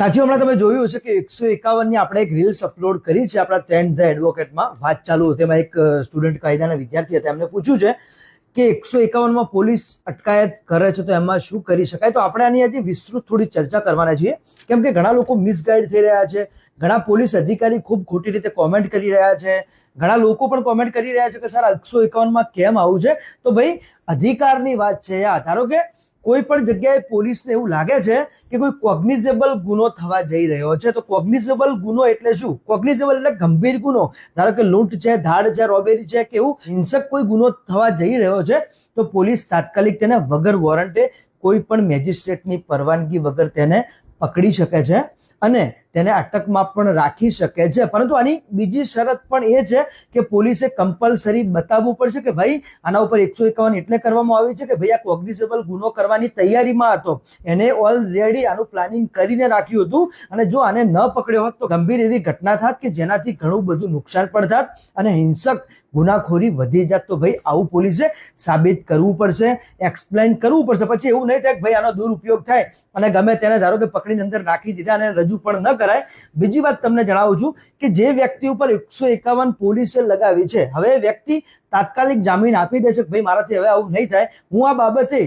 સાથીઓ હમણાં તમે જોયું હશે કે એકસો એકાવનની આપણે એક રીલ્સ અપલોડ કરી છે આપણા ટ્રેન્ડ ધ એડવોકેટમાં વાત ચાલુ હતી. એમાં એક સ્ટુડન્ટ કાયદાના વિદ્યાર્થી હતા. એમને પૂછ્યું છે કે એકસો એકાવનમાં પોલીસ અટકાયત કરે છે તો એમાં શું કરી શકાય? તો આપણે આની આજે વિસ્તૃત થોડી ચર્ચા કરવાના છીએ. કેમ કે ઘણા લોકો મિસગાઈડ થઈ રહ્યા છે. ઘણા પોલીસ અધિકારી ખૂબ ખોટી રીતે કોમેન્ટ કરી રહ્યા છે. ઘણા લોકો પણ કોમેન્ટ કરી રહ્યા છે કે, સર એકસો એકાવનમાં કેમ આવું છે? તો ભાઈ, અધિકારની વાત છે યા ધારો કે કોઈ પણ જગ્યાએ પોલીસને એવું લાગે છે કે કોઈ કોગ્નિઝેબલ ગુનો થવા જઈ રહ્યો છે. તો કોગ્નિઝેબલ ગુનો એટલે શું? કોગ્નિઝેબલ એટલે ગંભીર ગુનો. ધારો કે લૂંટ છે, ધાડ છે, રોબેરી છે કે એવું હિંસક કોઈ ગુનો થવા જઈ રહ્યો છે, તો પોલીસ તાત્કાલિક તેને વગર વોરંટે કોઈ પણ મેજિસ્ટ્રેટની પરવાનગી વગર તેને પકડી શકે છે. અને તેને અટકમાં પણ રાખી શકે છે. પરંતુ આની બીજી શરત પણ એ છે કે પોલીસે કમ્પલસરી બતાવવું પડશે કે ભાઈ, આના ઉપર એકસો એકાવન એટલે કરવામાં આવી છે કે ભાઈ, આ કોગ્નિઝેબલ ગુનો કરવાની તૈયારીમાં હતો. એને ઓલરેડી આનું પ્લાનિંગ કરીને રાખ્યું હતું. અને જો આને ન પકડ્યો હોત તો ગંભીર એવી ઘટના થાત કે જેનાથી ઘણું બધું નુકસાન પણ થાત અને હિંસક ગુનાખોરી વધી જાત. તો ભાઈ, આવું પોલીસે સાબિત કરવું પડશે એક્સપ્લેન કરવું પડશે. પછી એવું નહીં થાય કે ભાઈ, આનો દુરુપયોગ થાય અને ગમે તેને ધારો કે પકડીને અંદર નાખી દીધા અને રજૂ પણ ન કરાય. બીજી વાત તમને જણાવું છું કે જે વ્યક્તિ ઉપર એકસો એકાવન પોલીસે લગાવી છે, હવે વ્યક્તિ તાત્કાલિક જામીન આપી દે છે ભાઈ મારાથી હવે આવું નહીં થાય. હું આ બાબતે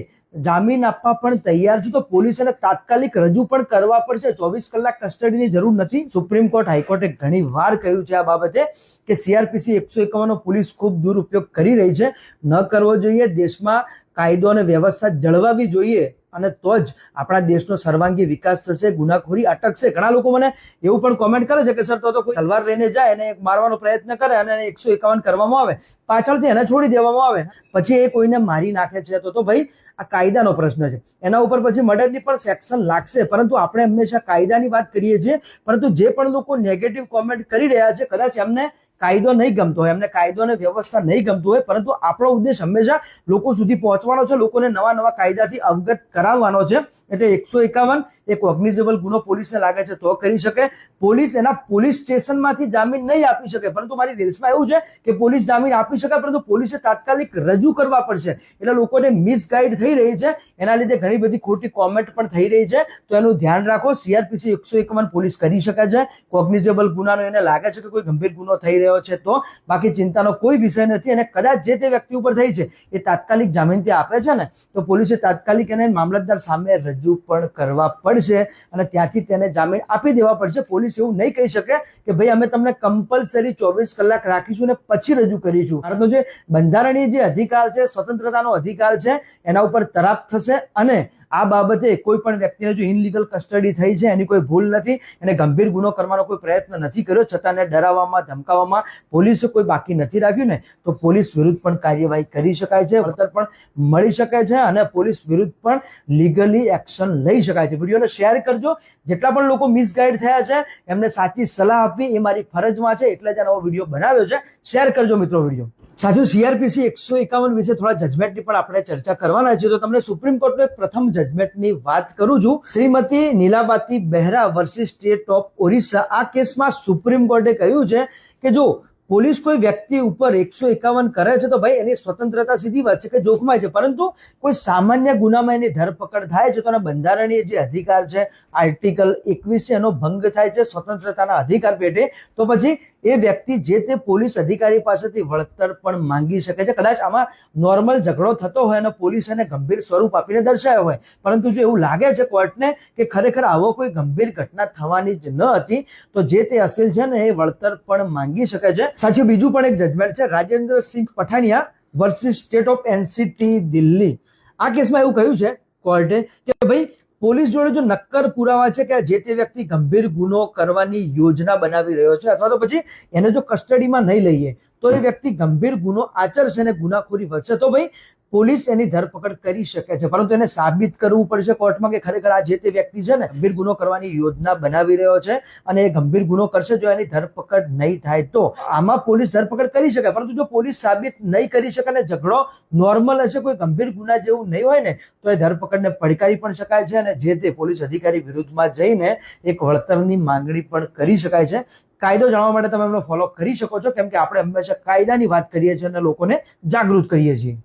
જામીન આપવા પણ તૈયાર છું, તો પોલીસ એને તાત્કાલિક રજૂ પણ કરવા પડશે. ચોવીસ કલાક કસ્ટડીની જરૂર નથી. સુપ્રીમ કોર્ટ હાઈકોર્ટે ઘણી વાર કહ્યું છે આ બાબતે કે સીઆરપીસી એકસો એકાવનનો પોલીસ ખૂબ દુરુપયોગ કરી રહી છે. ન કરવો જોઈએ, દેશમાં કાયદો અને વ્યવસ્થા જળવાવી જોઈએ. અને તો જ આપણા દેશનો સર્વાંગી વિકાસ થશે, ગુનાખોરી અટકશે. ઘણા લોકો મને એવું પણ કોમેન્ટ કરે છે કે, સર, તો તો કોઈ તલવાર લઈને જાય અને મારવાનો પ્રયત્ન કરે અને એકસો એકાવન કરવામાં આવે. પાછળથી એને છોડી દેવામાં આવે. પછી એ કોઈને મારી નાખે છે. તો તો ભાઈ, આ કાયદાનો પ્રશ્ન છે. એના ઉપર પછી મર્ડરની પણ સેક્શન લાગશે. પરંતુ આપણે હંમેશા કાયદાની વાત કરીએ છીએ. પરંતુ જે પણ લોકો નેગેટિવ કોમેન્ટ કરી રહ્યા છે, કદાચ એમને કાયદો નહીં ગમતો હોય, એમને કાયદો અને વ્યવસ્થા નહીં ગમતું હોય, પરંતુ આપણો ઉદ્દેશ હંમેશા લોકો સુધી પહોંચવાનો છે, લોકોને નવા નવા કાયદાથી અવગત કરાવવાનો છે. એટલે એકસો એકાવન એ કોગ્નિઝેબલ ગુનો પોલીસને લાગે છે તો કરી શકે. પોલીસ એના પોલીસ સ્ટેશનમાંથી જામીન નહીં આપી શકે, પરંતુ મારી રીલ્સમાં એવું છે કે પોલીસ જામીન આપી શકે પરંતુ પોલીસે તાત્કાલિક રજૂ કરવા પડશે. એટલે લોકોને મિસગાઈડ થઈ રહી છે. એના લીધે ઘણી બધી ખોટી કોમેન્ટ પણ થઈ રહી છે. તો એનું ધ્યાન રાખો સીઆરપીસી એકસો એકાવન પોલીસ કરી શકે છે. કોગ્નિઝેબલ ગુનાનો એને લાગે છે કે કોઈ ગંભીર ગુનો થઈ રહ્યો છે તો બાકી ચિંતાનો કોઈ વિષય નથી અને કદાચ જે તે વ્યક્તિ ઉપર થઈ છે એ તાત્કાલિક જામીન તે આપે છે ને, તો પોલીસે તાત્કાલિક એને મામલતદાર સામે રજૂ પણ કરવા પડશે અને ત્યાંથી તેને જામીન આપી દેવા પડશે. પોલીસ એવું નહીં કહી શકે કે ભાઈ અમે તમને કમ્પલસરી ચોવીસ કલાક રાખીશું ને પછી રજૂ કરીશું. ભારતનો જે બંધારણીય જે અધિકાર છે, સ્વતંત્રતાનો અધિકાર છે, એના ઉપર તરાપ થશે અને આ બાબતે કોઈ પણ વ્યક્તિને જો ઇનલીગલ કસ્ટડી થઈ છે એની કોઈ ભૂલ નથી, એને ગંભીર ગુનો કરવાનો કોઈ પ્રયત્ન નથી કર્યો, છતાં એને ડરાવવામાં, ધમકાવવામાં પોલીસે કોઈ બાકી નથી રાખ્યું ને, તો પોલીસ વિરુદ્ધ પણ કાર્યવાહી કરી શકાય છે, વળતર પણ મળી શકે છે અને પોલીસ વિરુદ્ધ પણ લીગલી એક્શન લઈ શકાય છે. વિડીયોને શેર કરજો. જેટલા પણ લોકો મિસગાઈડ થયા છે, એમને સાચી સલાહ આપવી એ મારી ફરજમાં છે. એટલે જ આ નવો વીડિયો બનાવ્યો છે. શેર કરજો મિત્રો વીડિયો. સાચું સીઆરપીસી એકસો એકાવન વિશે થોડા જજમેન્ટની પણ આપણે ચર્ચા કરવાના છે તો તમને સુપ્રીમ કોર્ટનો એક પ્રથમ જજમેન્ટની વાત કરું છું. Shrimati Nilabati Behera versus state of Orissa. આ કેસમાં સુપ્રીમ કોર્ટે કહ્યું છે કે જો પોલીસ કોઈ વ્યક્તિ ઉપર એકસો એકાવન કરે છે તો ભાઈ એની સ્વતંત્રતા સીધી વાત છે કે જોખમાય છે. પરંતુ કોઈ સામાન્ય ગુનામાં એની ધરપકડ થાય છે તો એના બંધારણીય જે અધિકાર છે, આર્ટિકલ એકવીસ છે, એનો ભંગ થાય છે સ્વતંત્રતાના અધિકાર પેટે. તો પછી એ વ્યક્તિ જે તે પોલીસ અધિકારી પાસેથી વળતર પણ માંગી શકે છે. કદાચ આમાં નોર્મલ ઝઘડો થતો હોય અને પોલીસ એને ગંભીર સ્વરૂપ આપીને દર્શાવ્યો હોય. પરંતુ જો એવું લાગે છે કોર્ટને કે ખરેખર આવો કોઈ ગંભીર ઘટના થવાની જ ન હતી, તો જે તે અસીલ છે ને એ વળતર પણ માંગી શકે છે. સાચું બીજું પણ એક જજમેન્ટ છે. Rajendra Singh Pathania versus state of NCT Delhi. આ કેસમાં એવું કહ્યું છે કોર્ટે કે ભાઈ, પોલીસ જોડે જો નક્કર પુરાવા છે કે જે તે વ્યક્તિ ગંભીર ગુનો કરવાની યોજના બનાવી રહ્યો છે અથવા તો પછી એને જો કસ્ટડીમાં નહીં લઈએ, તો એ વ્યક્તિ ગંભીર ગુનો આચરશે અને ગુનાખોરી વધશે. તો ભાઈ પોલીસ એની ધરપકડ કરી શકે છે. પરંતુ એને સાબિત કરવું પડશે કોર્ટમાં કે ખરેખર આ જે તે વ્યક્તિ છે ને ગંભીર ગુનો કરવાની યોજના બનાવી રહ્યો છે અને એ ગંભીર ગુનો કરશે જો એની ધરપકડ નહીં થાય તો. આમાં પોલીસ ધરપકડ કરી શકે, પરંતુ જો પોલીસ સાબિત નહીં કરી શકે અને ઝઘડો નોર્મલ હશે, કોઈ ગંભીર ગુના જેવું નહીં હોય ને, તો એ ધરપકડને પડકારી પણ શકાય છે અને જે તે પોલીસ અધિકારી વિરુદ્ધમાં જઈને એક વળતરની માંગણી પણ કરી શકાય છે. કાયદો જાણવા માટે તમે એમનો ફોલો કરી શકો છો, કેમ કે આપણે હંમેશા કાયદાની વાત કરીએ છીએ અને લોકોને જાગૃત કરીએ છીએ.